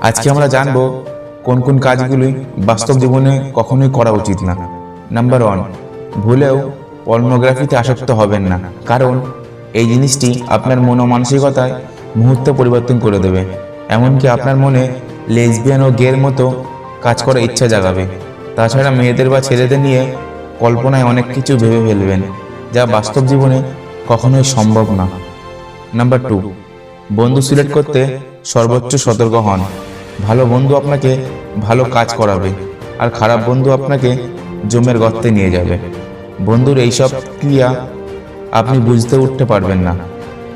আজকে আমরা জানব কোন কোন কাজগুলি বাস্তব জীবনে কখনোই করা উচিত না। নাম্বার ওয়ান ভুলেও পর্নোগ্রাফিতে আসক্ত হবেন না। কারণ এই জিনিসটি আপনার মন মানসিকতায় মুহূর্ত পরিবর্তন করে দেবে। এমনকি আপনার মনে লেসবিয়ান ও গের মতো কাজ করার ইচ্ছা জাগাবে। তাছাড়া মেয়েদের বা ছেলেদের নিয়ে কল্পনায় অনেক কিছু ভেবে ফেলবেন যা বাস্তব জীবনে কখনোই সম্ভব না। নাম্বার টু বন্ধু সিলেক্ট করতে সর্বোচ্চ সতর্ক হন। ভালো বন্ধু আপনাকে ভালো কাজ করাবে আর খারাপ বন্ধু আপনাকে জমের গর্তে নিয়ে যাবে। বন্ধুর এইসব ক্রিয়া আপনি বুঝতে উঠতে পারবেন না,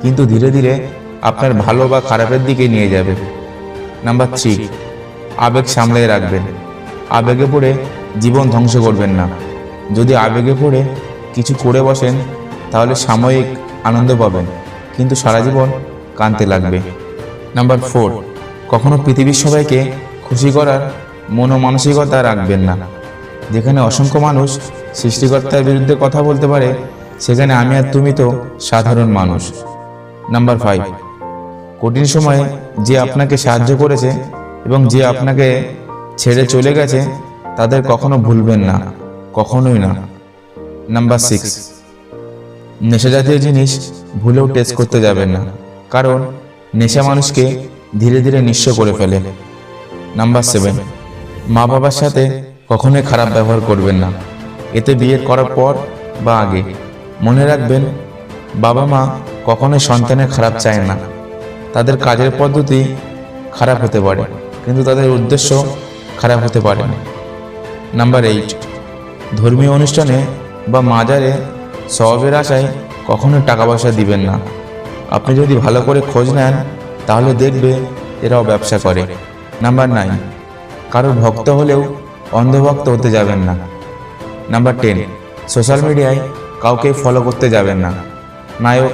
কিন্তু ধীরে ধীরে আপনার ভালো বা খারাপের দিকে নিয়ে যাবে। নাম্বার থ্রি, আবেগ সামলে রাখবেন। আবেগে পড়ে জীবন ধ্বংস করবেন না। যদি আবেগে পড়ে কিছু করে বসেন, তাহলে সাময়িক আনন্দ পাবেন, কিন্তু সারা জীবন কানতে লাগবে। নাম্বার ফোর কখনো পৃথিবীর সবাইকে খুশি করার মন মানসিকতা রাখবেন না। যেখানে অসংখ্য মানুষ সৃষ্টিকর্তার বিরুদ্ধে কথা বলতে পারে, সেখানে আমি আর তুমি তো সাধারণ মানুষ। নাম্বার ফাইভ কঠিন সময়ে যে আপনাকে সাহায্য করেছে এবং যে আপনাকে ছেড়ে চলে গেছে, তাদের কখনো ভুলবেন না, কখনোই না। নাম্বার সিক্স নেশা জাতীয় জিনিস ভুলেও টেস্ট করতে যাবেন না। কারণ নেশা মানুষকে ধীরে ধীরে নিঃস্ব করে ফেলে। নাম্বার সেভেন মা বাবার সাথে কখনোই খারাপ ব্যবহার করবেন না। এতে বিয়ে করার পর বা আগে। মনে রাখবেন বাবা মা কখনোই সন্তানের খারাপ চায় না। তাদের কাজের পদ্ধতি খারাপ হতে পারে কিন্তু তাদের উদ্দেশ্য খারাপ হতে পারে না। নাম্বার এইট ধর্মীয় অনুষ্ঠানে বা মাজারে সবের আশায় কখনো টাকা পয়সা দিবেন না। আপনি যদি ভালো করে খোঁজ নেন, তাহলে দেখবে এরাও ব্যবসা করে। নাম্বার নাইন, কারোর ভক্ত হলেও অন্ধভক্ত হতে যাবেন না। নাম্বার টেন, সোশ্যাল মিডিয়ায় কাউকে ফলো করতে যাবেন না। নায়ক,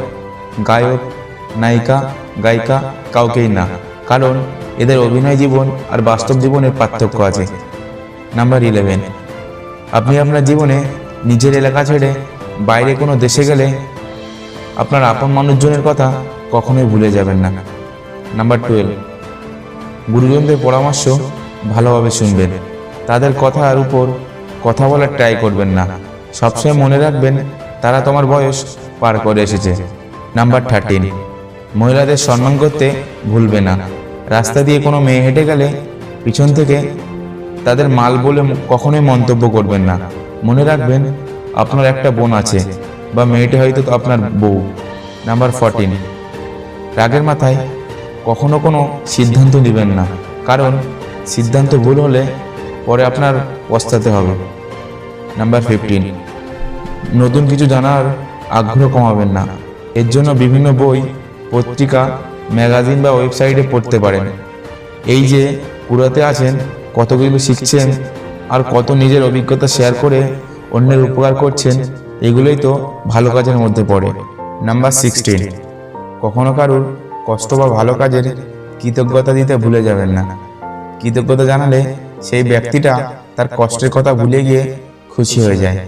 গায়ক, নায়িকা, গায়িকা কাউকেই না। কারণ এদের অভিনয় জীবন আর বাস্তব জীবনের পার্থক্য আছে। নাম্বার ইলেভেন, আপনি আপনার জীবনে নিজের এলাকা ছেড়ে বাইরে কোনো দেশে গেলে আপনার আপন মানুষজনের কথা কখনোই ভুলে যাবেন না। নাম্বার টুয়েলভ গুরুজনদের পরামর্শ ভালোভাবে শুনবেন। তাদের কথার উপর কথা বলার ট্রাই করবেন না। সবসময় মনে রাখবেন, তারা তোমার বয়স পার করে এসেছে। নাম্বার থার্টিন মহিলাদের সম্মান করতে ভুলবে না। রাস্তা দিয়ে কোনো মেয়ে হেঁটে গেলে পিছন থেকে তাদের মাল বলে কখনোই মন্তব্য করবেন না। মনে রাখবেন, আপনার একটা বোন আছে। বা মেয়েটি হয়তো আপনার বউ নাম্বার ফোরটিন রাগের মাথায় কখনো কোনো সিদ্ধান্ত নেবেন না, কারণ সিদ্ধান্ত ভুল হলে পরে আপনার পস্তাতে হবে। নাম্বার ফিফটিন নতুন কিছু জানার আগ্রহ কমাবেন না। এর জন্য বিভিন্ন বই, পত্রিকা, ম্যাগাজিন বা ওয়েবসাইটে পড়তে পারেন। এই যে পুরাতে আছেন কতগুলো শিখছেন আর কত নিজের অভিজ্ঞতা শেয়ার করে অন্যের উপকার করছেন এগুলোই তো ভালো কাজের মধ্যে পড়ে। নাম্বার সিক্সটিন কখনো কারুর কষ্ট বা ভালো কাজের কৃতজ্ঞতা দিতে ভুলে যাবেন না। কৃতজ্ঞতা জানালে সেই ব্যক্তিটা তার কষ্টের কথা ভুলে গিয়ে খুশি হয়ে যায়।